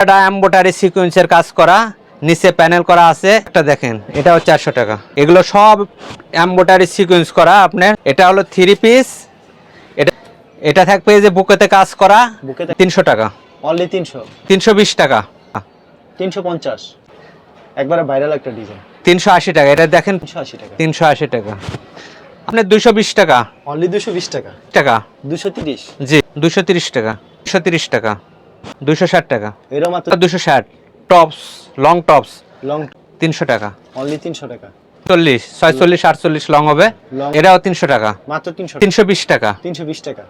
এটা এম্বোটারি সিকোয়েন্সের কাজ করা নিচে প্যানেল করা আছে একটা দেখেন এটাও চারশো টাকা। এগুলো সব এম্বোটারি সিকোয়েন্স করা আপনার এটা হলো থ্রি পিস এটা এটা থাকবে যে বুকেতে কাজ করা বুকেতে- তিনশো টাকা। অনলি তিনশো? তিনশো বিশ টাকা। তিনশো পঞ্চাশ। একবারে ভাইরাল একটা ডিজাইন তিনশো আশি টাকা এটা দেখেন তিনশো আশি টাকা। তিনশো আশি টাকা। আপনার দুশো বিশ টাকা। অনলি দুশো বিশ টাকা। টাকা। দুশো তিরিশ। জি দুশো তিরিশ টাকা দুশো তিরিশ টাকা। দুশো ষাট টাকা। এরও মাত্র দুশো ষাট। Tops long tops. লং তিনশো টাকা। অনলি তিনশো টাকা। চল্লিশ ছয়চল্লিশ আটচল্লিশ লং হবে। এটাও তিনশো টাকা। মাত্র তিনশো তিনশো বিশ টাকা। তিনশো বিশ টাকা।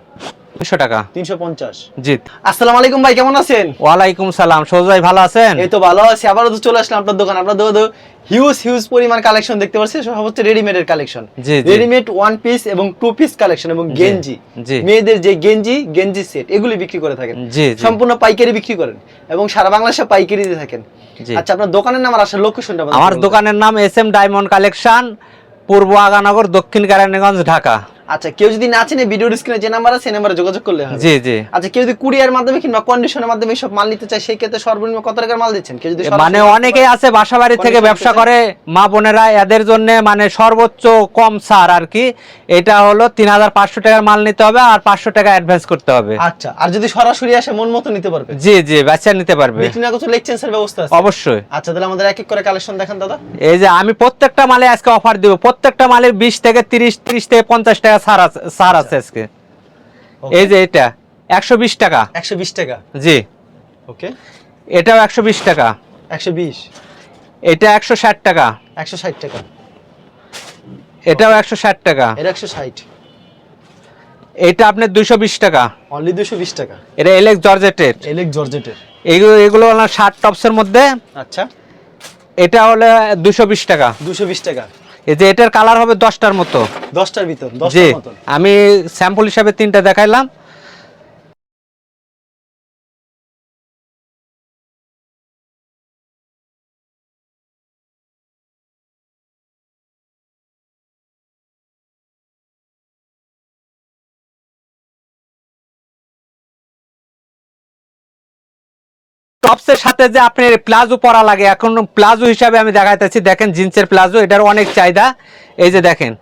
তিনশো টাকা। তিনশো পঞ্চাশ। জি আসসালামু আলাইকুম ভাই কেমন আছেন? ওয়ালাইকুম সালাম। সৌজাই ভালো আছেন? এই তো ভালো আছি। আবারও তো চলে আসলাম আপনার দোকান। আপনার দোকানে হিউজ হিউজ পরিমাণ কালেকশন দেখতে পাচ্ছি। সব হচ্ছে রেডিমেডের কালেকশন জি, জি। রেডিমেড ওয়ান পিস এবং টু পিস কালেকশন এবং গেঞ্জি মেয়েদের যে গেঞ্জি গেঞ্জি সেট এগুলি বিক্রি করে থাকেন। সম্পূর্ণ পাইকারি বিক্রি করেন এবং সারা বাংলাদেশে পাইকারি দিয়ে থাকেন। আচ্ছা আপনার দোকানের নাম আর লোকেশনটা আমার দোকানের নাম এস এম ডায়মন্ড কালেকশন পূর্ব আগানগর দক্ষিণ কেরানীগঞ্জ ঢাকা। আচ্ছা কেউ যদি না চিনে ভিডিওর স্ক্রিনে যে নাম্বার আছে সেই নাম্বারে যোগাযোগ করলে হবে। জি জি। আচ্ছা কেউ যদি কুরিয়ার মাধ্যমে কিংবা কন্ডিশনের মাধ্যমে সব মাল নিতে চায় সেই ক্ষেত্রে সর্বনিম্ন কত টাকার মাল দিচ্ছেন? কেউ যদি মানে অনেকেই আছে বাসা বাড়ি থেকে ব্যবসা করে মা বোনেরা এদের জন্য মানে সর্বোচ্চ কম ছাড় আর কি। এটা হলো তিন হাজার পাঁচশো টাকার মাল নিতে হবে আর পাঁচশো টাকা অ্যাডভান্স করতে হবে। আচ্ছা আর যদি সরাসরি আসে মন মতো নিতে পারবে? জি জি বাচ্চা নিতে পারবে। বিক্রি না করতে এক্সচেঞ্জের ব্যবস্থা আছে। অবশ্যই। আচ্ছা তাহলে আমাদের এক এক করে কালেকশন দেখান দাদা। এই যে আমি প্রত্যেকটা মালে আজকে অফার দিব। প্রত্যেকটা মালের বিশ থেকে তিরিশ তিরিশ থেকে পঞ্চাশ টাকা ছাড় আছে ছাড় আছে আজকে। এই যে এটা একশো বিশ টাকা। একশো বিশ টাকা? জি। ওকে এটাও একশো বিশ টাকা। একশো বিশ? এটা একশো ষাট টাকা। একশো ষাট টাকা? এটাও একশো ষাট টাকা। এটা একশো ষাট। এটা আপনার দুইশো বিশ টাকা। অনলি দুশো বিশ টাকা? এটা এলেক্স জর্জেটের এলেক জর্জেটের এগুলো এগুলো হলো ষাট টপসের মধ্যে। আচ্ছা। এটা হলো দুশো বিশ টাকা। দুশো বিশ টাকা। এই যে এটার কালার হবে দশটার মতো। দশটার ভিতর জি আমি স্যাম্পল হিসাবে তিনটা দেখাইলাম। টপসের সাথে যে আপনার প্লাজো পরা লাগে এখন প্লাজো হিসাবে আমি দেখাইতেছি। দেখেন জিন্সের প্লাজো এটার অনেক চাহিদা। এই যে দেখেন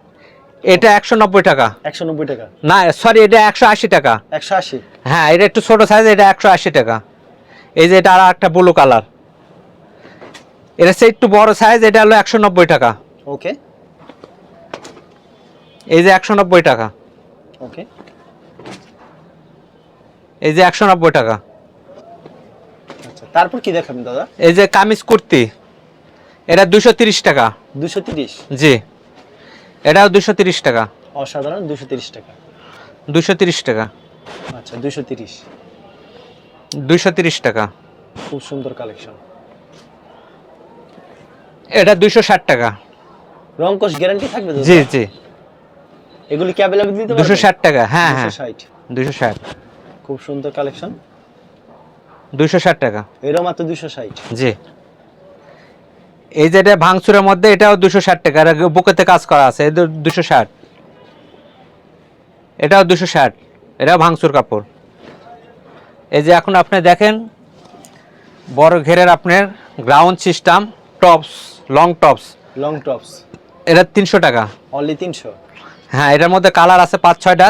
এটা একশো নব্বই টাকা। একশো নব্বই টাকা। না সরি এটা একশো আশি টাকা। একশো আশি। হ্যাঁ এটা একটু ছোট সাইজ এটা একশো আশি টাকা। এই যে এটা আর একটা ব্লু কালার এটা হচ্ছে একটু বড় সাইজ এটা হলো একশো নব্বই টাকা। ওকে এই যে একশো নব্বই টাকা। ওকে এই যে একশো নব্বই টাকা। তারপর কি দেখাবেন দাদা? এই যে কামিজ কুর্তি এটা দুশো তিরিশ টাকা। দুশো তিরিশ? জি। এটাও দুশো তিরিশ টাকা। অসাধারণ দুশো তিরিশ টাকা। দুশো তিরিশ টাকা। আচ্ছা দুশো তিরিশ। দুশো তিরিশ টাকা। খুব সুন্দর কালেকশন। এটা দুশো ষাট টাকা। রংকশ গ্যারান্টি থাকবে জি জি। এগুলি কি অ্যাভেলেবল দিতে দুশো ষাট টাকা হ্যাঁ হ্যাঁ। ষাট। দুশো ষাট। খুব সুন্দর কালেকশন। দুশো ষাট টাকা। এরও মাত্র দুশো ষাট। জি। এই যেটা ভাঙচুরের মধ্যে এটাও দুশো ষাট টাকা। আর বুকেতে কাজ করা আছে দুশো ষাট। এটাও দুশো ষাট। এটাও ভাঙচুর কাপড়। এই যে এখন আপনি দেখেন বড় ঘেরের আপনার ground system tops long tops long tops এটা তিনশো টাকা। অনলি তিনশো। হ্যাঁ এটার মধ্যে কালার আছে পাঁচ ছয়টা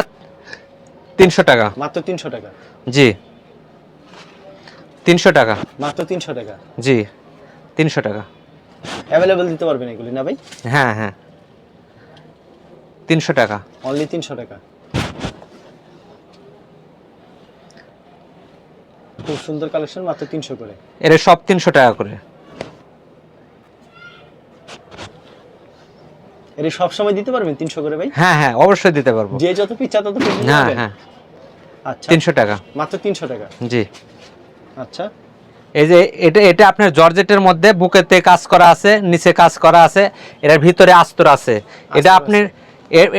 তিনশো টাকা। মাত্র তিনশো টাকা। জি। তিনশো টাকা। মাত্র তিনশো টাকা? জি তিনশো টাকা। অ্যাভেলেবল দিতে পারবেন এগুলি না ভাই? হ্যাঁ হ্যাঁ। তিনশো টাকা। অনলি তিনশো টাকা। খুব সুন্দর কালেকশন মাত্র তিনশো করে। এর সব তিনশো টাকা করে। এর সব সময় দিতে পারবেন তিনশো করে ভাই? হ্যাঁ হ্যাঁ অবশ্যই দিতে পারব। যে যত পিচ্ছা তত হ্যাঁ হ্যাঁ। আচ্ছা। তিনশো টাকা। মাত্র তিনশো টাকা। জি। আচ্ছা। এই যে এটা এটা আপনার জর্জেটের মধ্যে বুকেতে কাজ করা আছে নিচে কাজ করা আছে এটার ভিতরে আস্তর আছে। এটা আপনার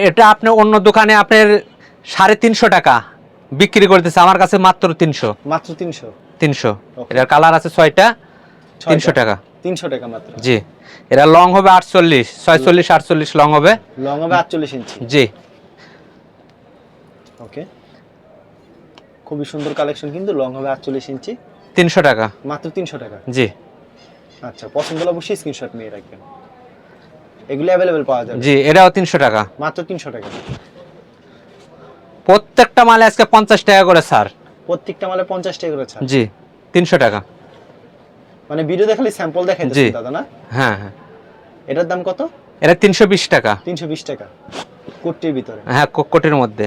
এটা আপনি অন্য দোকানে আপনার সাড়ে তিনশো টাকা বিক্রি করতেছে আমার কাছে মাত্র তিনশো। মাত্র তিনশো? তিনশো। এটার কালার আছে ছয়টা তিনশো টাকা। তিনশো টাকা মাত্র। জি। এটা লং হবে আটচল্লিশ ছয়চল্লিশ আটচল্লিশ লং হবে। লং হবে আটচল্লিশ ইঞ্চি। জি। ওকে। খুবই সুন্দর কালেকশন কিন্তু লং হবে আটচল্লিশ ইঞ্চি। তিনশো টাকা। মাত্র তিনশো টাকা? জি। আচ্ছা পছন্দ হলে অবশ্যই স্ক্রিনশট নিয়ে রাখবেন। এগুলো অ্যাভেলেবেল পাওয়া যাবে? জি এটাও তিনশো টাকা। মাত্র তিনশো টাকা। প্রত্যেকটা মালে আজকে পঞ্চাশ টাকা করে স্যার। প্রত্যেকটা মালে পঞ্চাশ টাকা করে ছাড় জি তিনশো টাকা। মানে ভিডিও দেখালে স্যাম্পল দেখাই জি। দাদা না? হ্যাঁ হ্যাঁ। এটার দাম কত? এটা তিনশো বিশ টাকা। তিনশো বিশ টাকা। কোটির ভিতরে? হ্যাঁ কোটির মধ্যে।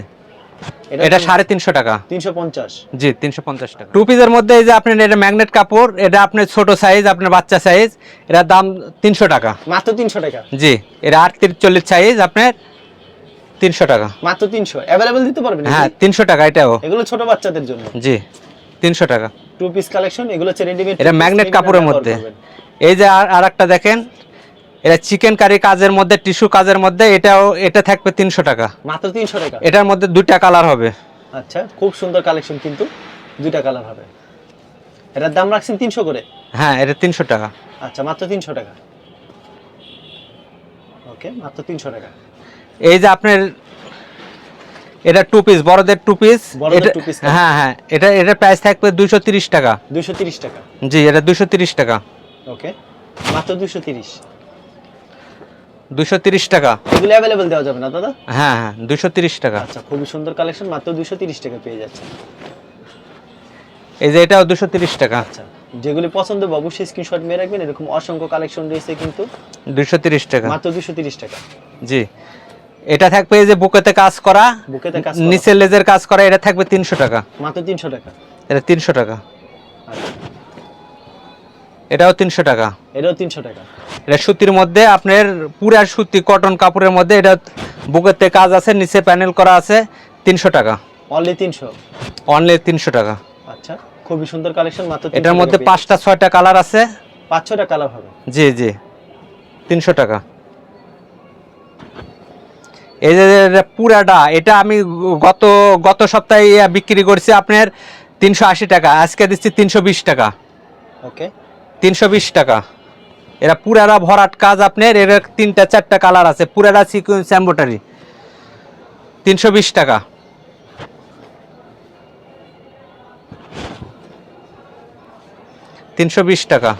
এটা সাড়ে তিনশো টাকা। তিনশো পঞ্চাশ। জি তিনশো পঞ্চাশ টাকা। টু পিসের মধ্যে এই যে আপনার এটা ম্যাগনেট কাপড় এটা আপনার ছোট সাইজ আপনার বাচ্চা সাইজ এটার দাম তিনশো টাকা। মাত্র তিনশো টাকা। জি এটা আটত্রিশ চল্লিশ সাইজ আপনার তিনশো টাকা। মাত্র তিনশো। অ্যাভেলেবেল দিতে পারবেন হ্যাঁ তিনশো টাকা এটাও। এগুলো ছোট বাচ্চাদের জন্য। জি তিনশো টাকা। টু পিস কালেকশন এগুলো হচ্ছে রেডিমেড এটা ম্যাগনেট কাপড়ের মধ্যে। এই যে আর একটা দেখেন এটা চিকেন কারি কাজের মধ্যে টিস্যু কাজের মধ্যে এটাও এটা থাকবে তিনশো টাকা। মাত্র তিনশো টাকা? এটার মধ্যে দুইটা কালার হবে। আচ্ছা খুব সুন্দর কালেকশন কিন্তু দুইটা কালার হবে। এটার দাম রাখছেন তিনশো করে? হ্যাঁ এটা তিনশো টাকা। আচ্ছা মাত্র তিনশো টাকা। ওকে মাত্র তিনশো টাকা। এই যে আপনার এটা টু পিস বড়দের টু পিস হ্যাঁ হ্যাঁ এটা এটা প্রাইস থাকবে দুইশো তিরিশ টাকা। দুইশো তিরিশ টাকা। জি এটা দুইশো তিরিশ টাকা। ওকে মাত্র দুইশো তিরিশ। দুইশো তিরিশ টাকা। এগুলো অ্যাভেলেবেল দেওয়া যাবে না দাদা? হ্যাঁ হ্যাঁ দুইশো তিরিশ টাকা। আচ্ছা খুবই সুন্দর কালেকশন মাত্র দুইশো তিরিশ টাকা পেয়ে যাচ্ছে এই যে এটাও দুশো তিরিশ টাকা। আচ্ছা যেগুলি পছন্দ হবে অবশ্যই স্ক্রিনশট মেরে রাখবেন এরকম অসংখ্য কালেকশন রয়েছে কিন্তু। দুইশো তিরিশ টাকা। মাত্র দুইশো তিরিশ টাকা। জি। এটা থাকবে এই যে বুকেতে কাজ করা বুকেতে কাজ করা। নিচের লেজের কাজ করা এটা থাকবে তিনশো টাকা। মাত্র তিনশো টাকা। এটা তিনশো টাকা। আচ্ছা। এটাও তিনশো টাকা। এটাও তিনশো টাকা। এটা সুতির মধ্যে আপনার পুরা সুতি কটন কাপড়ের মধ্যে এটা বুকেতে কাজ আছে নিচে প্যানেল করা আছে তিনশো টাকা। অনলি তিনশো? অনলি তিনশো টাকা। আচ্ছা খুবই সুন্দর কালেকশন মাত্র এটার মধ্যে পাঁচটা ছয়টা কালার আছে। পাঁচ ছটা কালার হবে? জি জি। তিনশো টাকা। এই যে পুরাটা এটা আমি গত গত সপ্তাহে বিক্রি করছি আপনার তিনশো আশি টাকা আজকে দিচ্ছি তিনশো বিশ টাকা। ওকে তিনশো বিশ টাকা। এরা পুরারা ভরাট কাজ আপনার এর তিনটা চারটা কালার আছে। পুরারা সিকুয়েন্স এম্বোটারি তিনশো বিশ টাকা। তিনশো বিশ টাকা।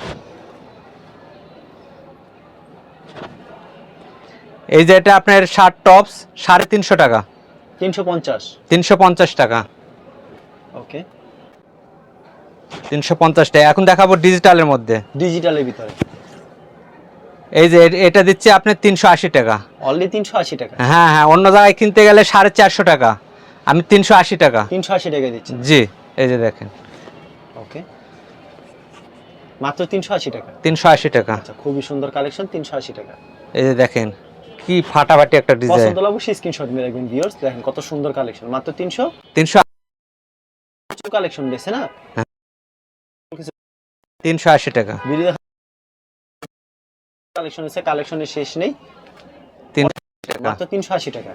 এই যে এটা আপনার শার্ট টপস সাড়ে তিনশো টাকা। তিনশো পঞ্চাশ। তিনশো পঞ্চাশ টাকা। ওকে। তিনশো পঞ্চাশ টাকা এখন দেখাবো ডিজিটালের মধ্যে। ডিজিটালের ভিতরে। এই যে এটা দিচ্ছি আপনার তিনশো আশি টাকা। অনলি তিনশো আশি টাকা। হ্যাঁ হ্যাঁ অন্য জায়গায় কিনতে গেলে সাড়ে চারশো টাকা। আমি তিনশো আশি টাকা। তিনশো আশি টাকা দিচ্ছি জি এই যে দেখেন। ওকে। মাত্র তিনশো আশি টাকা। তিনশো আশি টাকা। আচ্ছা খুবই সুন্দর কালেকশন তিনশো আশি টাকা। এই যে দেখেন কি ফাটাফাটি একটা ডিজাইন। পছন্দ হলে অবশ্যই স্ক্রিনশট মেরে রাখবেন ভিউয়ার্স দেখেন কত সুন্দর কালেকশন। মাত্র তিনশো তিনশো কালেকশন দিয়েছে না? তিনশো আশি টাকা। কালেকশন আছে কালেকশনের শেষ নেই। মাত্র তিনশো আশি টাকা।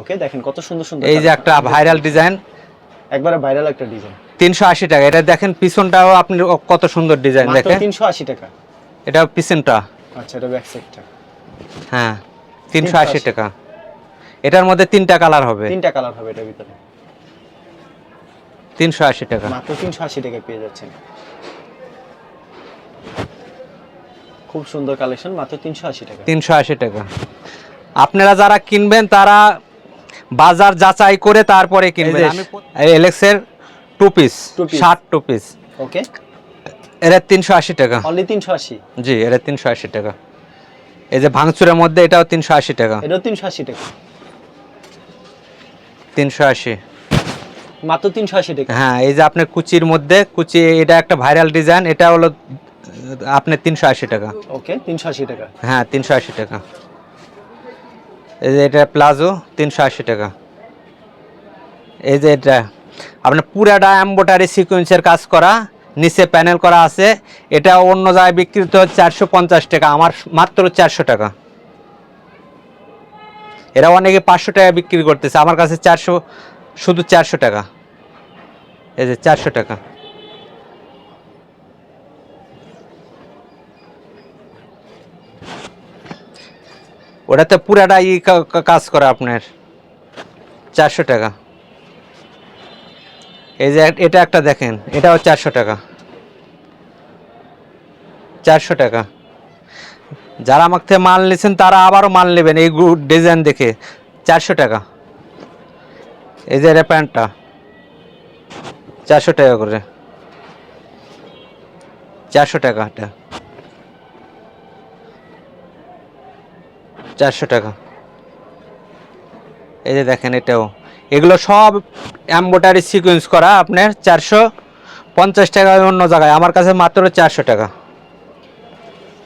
ওকে দেখেন কত সুন্দর সুন্দর এই যে একটা ভাইরাল ডিজাইন একবারে ভাইরাল একটা ডিজাইন তিনশো আশি টাকা। এটা দেখেন পিছনটাও আপনি কত সুন্দর ডিজাইন দেখেন। তিনশো আশি টাকা। এটা পিছনটা। আচ্ছা এটা ব্যাক সাইডটা হ্যাঁ তিনশো আশি টাকা। এটার মধ্যে তিনটা কালার হবে। তিনটা কালার হবে এটার ভিতরে। তিনশো আশি টাকা। মাত্র তিনশো আশি টাকা পেয়ে যাচ্ছেন। খুব সুন্দর কালেকশন মাত্র তিনশো আশি টাকা। তিনশো আশি টাকা। আপনারা যারা কিনবেন তারা বাজার যাচাই করে তারপরে কিনবেন। টু পিস ষাট টু পিস ওকে এরা তিনশো আশি টাকা। অনলি তিনশো আশি? জি এটা তিনশো আশি টাকা। এই যে ভাঙচুরের মধ্যে এটাও তিনশো আশি টাকা। এটাও তিনশো আশি টাকা। তিনশো আশি। মাত্র তিনশো আশি টাকা। হ্যাঁ এই যে আপনার কুচির মধ্যে কুচি এটা একটা ভাইরাল ডিজাইন এটা হলো আপনার তিনশো আশি টাকা। ওকে তিনশো আশি টাকা। হ্যাঁ তিনশো আশি টাকা। এই যে এটা প্লাজো তিনশো আশি টাকা। এই যে এটা আপনার পুরাটা এম্বোটারি সিকোয়েন্সের কাজ করা নিচে প্যানেল করা আছে এটা অন্য জায়গায় বিক্রিত চারশো পঞ্চাশ টাকা আমার মাত্র চারশো টাকা। এরা অনেকে পাঁচশো টাকা বিক্রি করতেছে আমার কাছে চারশো শুধু চারশো টাকা। এই যে চারশো টাকা। ওটাতে পুরাটা ই কা- কা- কাজ করে আপনার। চারশো টাকা। এই যে এটা একটা দেখেন, এটাও চারশো টাকা। চারশো টাকা। যারা আমার থেকে মাল নিয়েছেন, তারা আবারও মাল নেবেন এই ডিজাইন দেখে। চারশো টাকা। এই যে প্যান্টটা। চারশো টাকা করে। চারশো টাকা চারশো টাকা। এই যে দেখেন এটাও। এগুলো সব এম্বোটারি সিকোয়েন্স করা আপনার চারশো পঞ্চাশ টাকা অন্য জায়গায়। আমার কাছে মাত্র চারশো টাকা।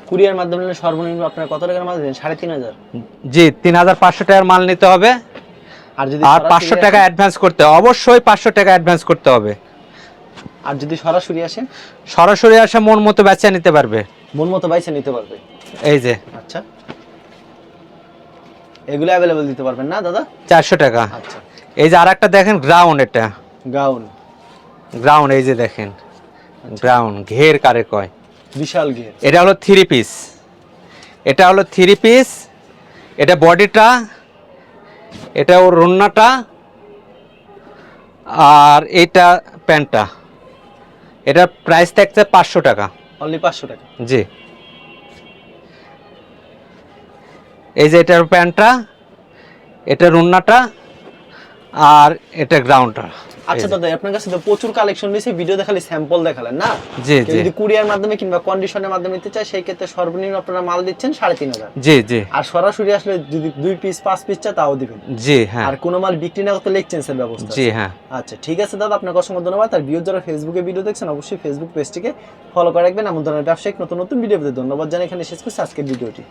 কুরিয়ার মাধ্যমে সর্বনিম্ন আপনার কত টাকার মাল দেন সাড়ে তিন হাজার? জি তিন হাজার পাঁচশো টাকার মাল নিতে হবে। আর যদি আর পাঁচশো টাকা অ্যাডভান্স করতে হবে। অবশ্যই পাঁচশো টাকা অ্যাডভান্স করতে হবে। আর যদি সরাসরি আসেন? সরাসরি আসে মন মতো বেচা নিতে পারবে। মন মতো বাইসে নিতে পারবে। এই যে। আচ্ছা। এগুলো অ্যাভেলেবল দিতে পারবেন না দাদা? চারশো টাকা। আচ্ছা। এই যে আর একটা দেখেন গ্রাউন্ড এটা। গাউন গ্রাউন্ড এই যে দেখেন। গ্রাউন্ড ঘের কারে কয়? বিশাল ঘের। এটা হলো থ্রি পিস এটা হলো থ্রি পিস এটা বডিটা এটা ওর রন্নাটা আর এটা প্যান্টটা। এটার প্রাইস থাকছে পাঁচশো টাকা। অনলি পাঁচশো টাকা। জি। এই যে এটার প্যান্টটা এটা রুন্নাটা আর এটা গ্রাউন্ডটা। আচ্ছা দাদা আপনার কাছে তো প্রচুর কালেকশন রয়েছে ভিডিও দেখালে স্যাম্পল দেখালেন না? জি জি। যদি কুরিয়ার মাধ্যমে কিংবা কন্ডিশনের মাধ্যমে নিতে চায় সেই ক্ষেত্রে সর্বনিম্ন আপনারা মাল দিচ্ছেন সাড়ে তিন হাজার। জি জি। আর সরাসরি আসলে যদি দুই পিস পাঁচ পিস চা তাও দিবেন। জি হ্যাঁ। আর কোনো মাল বিক্রি না করতে লেকচেন্সের ব্যবস্থা জি হ্যাঁ। আচ্ছা ঠিক আছে দাদা আপনাকে অসংখ্য ধন্যবাদ। আর ভিডিও যারা ফেসবুকে ভিডিও দেখছেন অবশ্যই ফেসবুক পেজটিকে ফলো করে রাখবেন। এমন ধরনের ব্যবসায়িক নতুন নতুন ভিডিও ধন্যবাদ জানাই। এখানে শেষ করছি আজকের ভিডিওটি